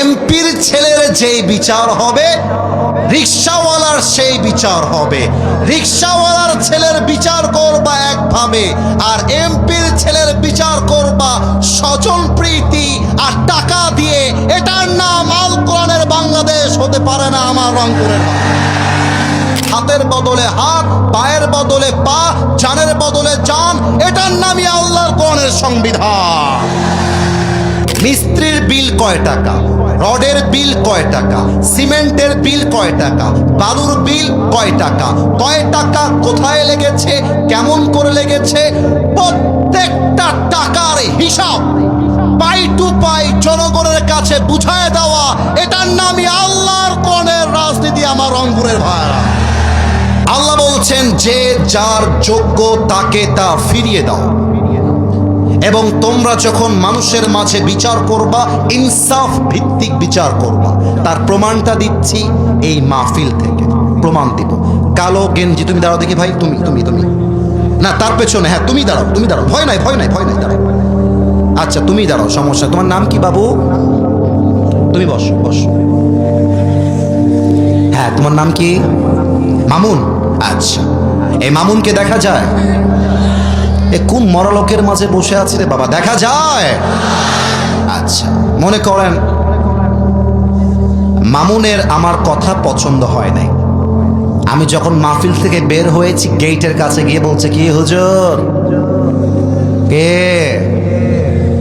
এমপির ছেলের যেই বিচার হবে, রিক্সাওয়ালার সেই বিচার হবে। রিক্সাওয়ালার ছেলের বিচার করবা একভাবে, আর এমপির ছেলের বিচার করবা স্বজন প্রীতি আর টাকা দিয়ে। এটার নাম আল কোরআনের বাংলাদেশ হতে পারে না আমার রংপুরের হাতের বদলে হাত, পায়ের বদলে পা, জানের বদলে জান, এটার নামই আল্লাহর কোরআনের সংবিধান। মিস্ত্রির বিল কয় টাকা? রডের বিল কয় টাকা? সিমেন্টের বিল কয় টাকা? বালুর বিল কয় টাকা? কয় টাকা কোথায় লেগেছে? কেমন করে লেগেছে? প্রত্যেকটা টাকার হিসাব। পাই টু পাই জনগণের কাছে বুঝায় দেওয়া। এটার নামই আল্লাহর কোণের রাজনীতি আমার রংপুরের ভাইরা। আল্লাহ বলছেন, যে যার যোগ্য তাকে তা ফিরিয়ে দাও। এবং তোমরা যখন মানুষের মাঝে বিচার করবা, ইনসাফ ভিত্তিক বিচার করবা। তার প্রমাণটা দিচ্ছি এই মাহফিল থেকে। প্রমাণ দিব। কালো গেঞ্জি, তুমি দাঁড়াও দেখি ভাই। তুমি তুমি তুমি। না, তার পেছনে হ্যাঁ তুমি দাঁড়াও তুমি দাঁড়াও। ভয় নাই ভয় নাই ভয় নাই, দাঁড়াও। আচ্ছা তুমি দাঁড়াও, সমস্যা তোমার নাম কি বাবু? তুমি বসো বসো। হ্যাঁ তোমার নাম কি? মামুন? আচ্ছা। এই মামুনকে দেখা যায়? এ কোন মরলোকের মাঝে বসে আছে রে বাবা? দেখা যায়। আচ্ছা মনে করেন, মামুনের আমার কথা পছন্দ হয় নাই। আমি যখন মাহফিল থেকে বের হয়েছি গেটের কাছে গিয়ে বলছে, কি হুজুর? কে?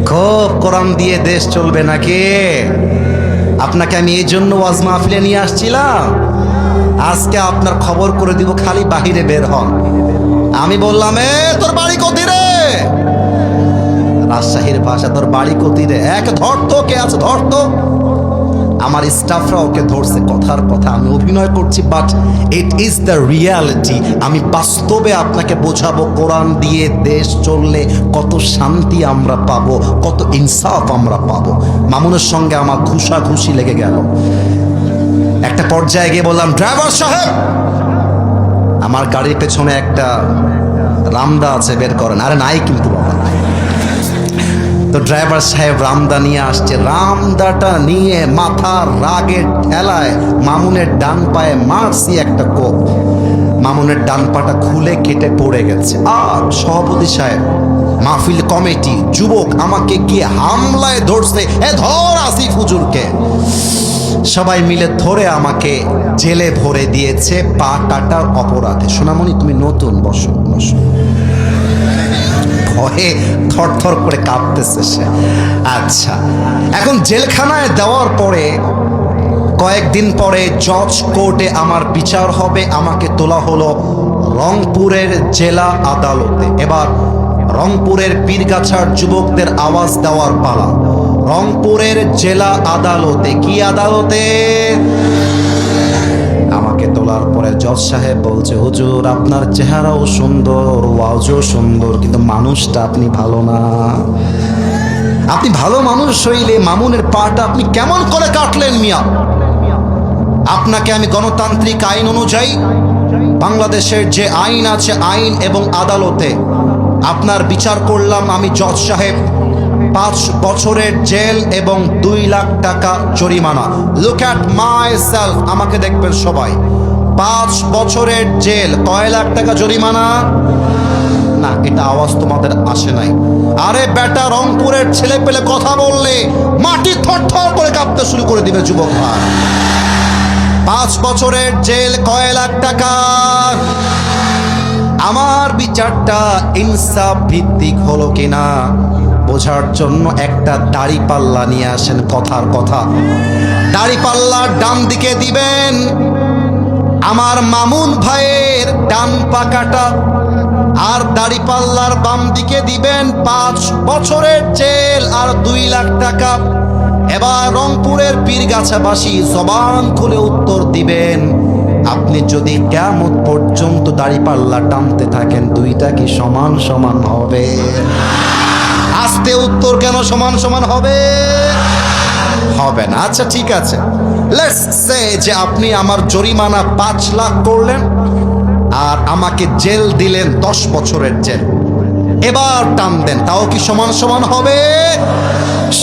খুব কোরআন দিয়ে দেশ চলবে নাকি? আপনাকে আমি এই জন্য ওয়াজ মাহফিলে নিয়ে আসছিলাম। আজকে আপনার খবর করে দিব, খালি বাহিরে বের হন। আমি বললাম, এ, তোর বাড়ি কোথায় রে? রাজশাহীর ভাষা তোর বাড়ি কোথায় রে? এক ধর তো, কে আছে? ধর তো। আমার স্টাফরা ওকে ধরছে, কথার কথা আমি অভিনয় করছি but it is the reality আমি বাস্তবে আপনাকে বোঝাবো, কোরআন দিয়ে দেশ চললে কত শান্তি আমরা পাবো, কত ইনসাফ আমরা পাবো। মামুনের সঙ্গে আমার ঘুষাঘুষি লেগে গেল। একটা পর্যায়ে গিয়ে বললাম, ড্রাইভার সাহেব আমার গাড়ির পেছনে একটা রামদা আছে, বের করেন। আরে নাই কিন্তু তো ড্রাইভার সাহেব রামদা নিয়ে আসছে। রামদাটা নিয়ে মাথার রাগের ঠেলায় মামুনের ডান পায়ে মারছি একটা কোপ। মামুনের ডান পাটা খুলে কেটে পড়ে গেছে। আর সভাপতি সাহেব, মাহফিল কমিটি, যুবক আমাকে গিয়ে হামলায় ধরছে। এ ধর আসিফ হুজুরকে। সবাই মিলে ধরে আমাকে জেলে ভরে দিয়েছে পা কাটার অপরাধে। সোনামণি, তুমি নতুন, বসো বসো। ভয়ে থরথর করে কাঁপতেছে সে। আচ্ছা এখন জেলখানায় দেওয়ার পরে কয়েকদিন পরে জজ কোর্টে আমার বিচার হবে। আমাকে তোলা হলো রংপুরের জেলা আদালতে। এবার রংপুরের পীরগাছার যুবকদের আওয়াজ দেওয়ার পালা। রংপুরের জেলা আদালতে, কি আদালতে? আমাকে তোলার পরে জজ সাহেব বলছে, হুজুর, আপনার চেহারাও সুন্দর, ওয়াজও সুন্দর, কিন্তু মানুষটা আপনি ভালো না। আপনি ভালো মানুষ হইলে মামুনের পাটা আপনি কেমন করে কাটলেন মিয়া? আপনাকে আমি গণতান্ত্রিক আইন অনুযায়ী বাংলাদেশের যে আইন আছে, আইন এবং আদালতে আপনার বিচার করলাম আমি জজ সাহেব। পাঁচ বছরের জেল এবং দুই লাখ টাকা জরিমানা। লুক অ্যাট মাই সেলফ আমাকে দেখবেন সবাই। পাঁচ বছরের জেল, কয় লাখ টাকা জরিমানা? না, এটা আওয়াজ তোমাদের আসে নাই। আরে বেটা, রংপুরের ছেলে পেলে কথা বললে মাটি থরথর করে কাঁপতে শুরু করে দিবে যুবক ভাই পাঁচ বছরের জেল, কয় লাখ টাকা? আমার বিচারটা ইনসাফ ভিত্তিক হলো কিনা? বোঝার জন্য একটা দাড়ি পাল্লা নিয়ে আসেন কথার কথা। দাড়ি পাল্লার ডান দিকে দিবেন। আমার মামুন ভাইয়ের ডান পাকাটা আর দাড়ি পাল্লার বাম দিকে দিবেন পাঁচ বছরের জেল আর দুই লাখ টাকা। এবার রংপুরের পীরগাছাবাসী জবান খুলে উত্তর দিবেন, আপনি যদি কেমন পর্যন্ত দাড়ি পাল্লা টানতে থাকেন, দুইটা কি সমান সমান হবে? আস্তে উত্তর কেন সমান সমান হবে? হবে না। আচ্ছা ঠিক আছে। সে যে আপনি আমার জরিমানা পাঁচ লাখ করলেন আর আমাকে জেল দিলেন দশ বছরের জেল। এবার টান দেন, তাও কি সমান সমান হবে?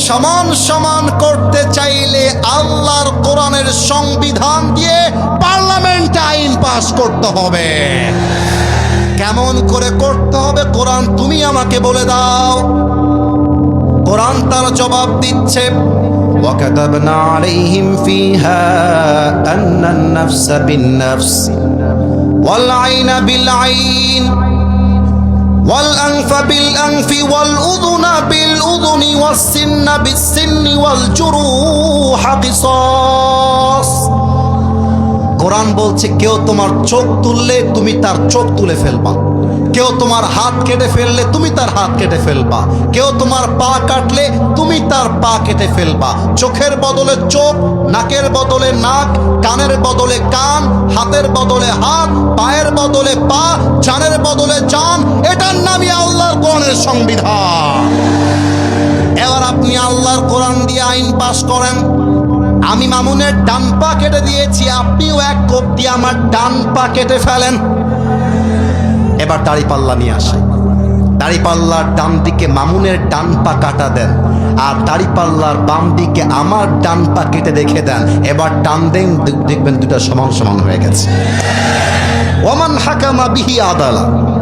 সমান সমান করতে চাইলে আল্লাহর কোরআনের সংবিধান দিয়ে পার্লামেন্টে আইন পাশ করতে হবে। কেমন করে করতে হবে? কোরআন তুমি আমাকে বলে দাও। কোরআন তার জবাব দিচ্ছে وكتبنا عليهم فيها أن النفس بالنفس والعين بالعين والأنف بالأنف والأذن بالأذن والسن بالسن والجروح قصاص কোরআন বলছে, কেউ তোমার চোখ তুললে তুমি তার চোখ তুলে ফেলবা। কেউ তোমার হাত কেটে ফেললে তুমি তার হাত কেটে ফেলবা। কেউ তোমার পা কাটলে তুমি তার পা কেটে ফেলবা। চোখের বদলে চোখ, নাকের বদলে নাক, কানের বদলে কান, হাতের বদলে হাত, পায়ের বদলে পা, জানের বদলে জান, এটার নামই আল্লাহর কোরআনের সংবিধান। এবার আপনি আল্লাহর কোরআন দিয়ে আইন পাশ করেন। আমি মামুনের ডান পা কেটে দিয়েছি, আপনিও এক কোপ দিয়ে আমার ডান পা কেটে ফেলেন। এবার দাড়ি পাল্লা নিয়ে আসে। দাড়ি পাল্লার ডান দিকে মামুনের ডান পা কাটা দেন, আর দাড়ি পাল্লার বাম দিকে আমার ডান পা কেটে দেখে দেন। এবার টান দেন দেখ- দেখবেন দুটা সমান সমান হয়ে গেছে। ওমান হাকামা বিহি আদালা।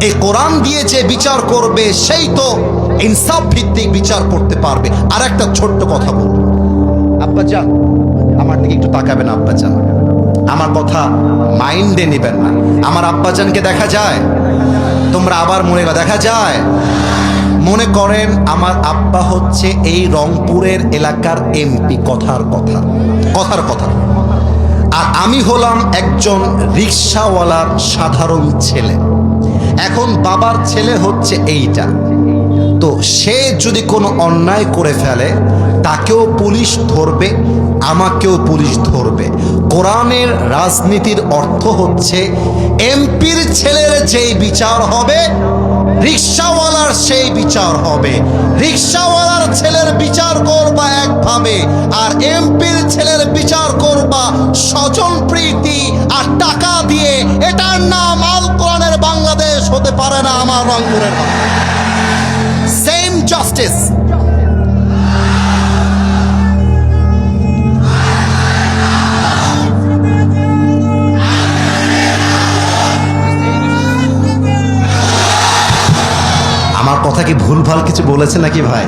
এই কোরআন দিয়ে যে বিচার করবে, সেই তো ইনসাফ ভিত্তিক বিচার করতে পারবে। আর একটা ছোট্ট কথা বলব। আব্বা যান আমার দিকে একটু তাকাবেন, আব্বা যান। আমার কথা মাইন্ডে নেবেন না। আমার আব্বাজানকে দেখা যায়। তোমরা আবার মনে দেখা যায়। মনে করেন আমার আব্বা হচ্ছে এই রংপুরের এলাকার এমপি, কথার কথা। কথার কথা। আর আমি হলাম একজন রিক্সাওয়ালার সাধারণ ছেলে। এখন বাবার ছেলে হচ্ছে এইটা। তো সে যদি কোনো অন্যায় করে ফেলে, তাকেও পুলিশ ধরবে, আমাকেও পুলিশ ধরবে। কোরআনের রাজনীতির অর্থ হচ্ছে, এমপির ছেলের যেই বিচার হবে, রিক্সাওয়ালার সেই বিচার হবে। রিক্সাওয়ালার ছেলের বিচার করবা একভাবে, আর এমপির ছেলের বিচার করবা স্বজন প্রীতি আর টাকা দিয়ে। এটার নাম আল কোরআনের বাংলাদেশ হতে পারে না আমার রংপুরের সেম জাস্টিস আমার কথা কি ভুলভাল কিছু বলেছে নাকি ভাই?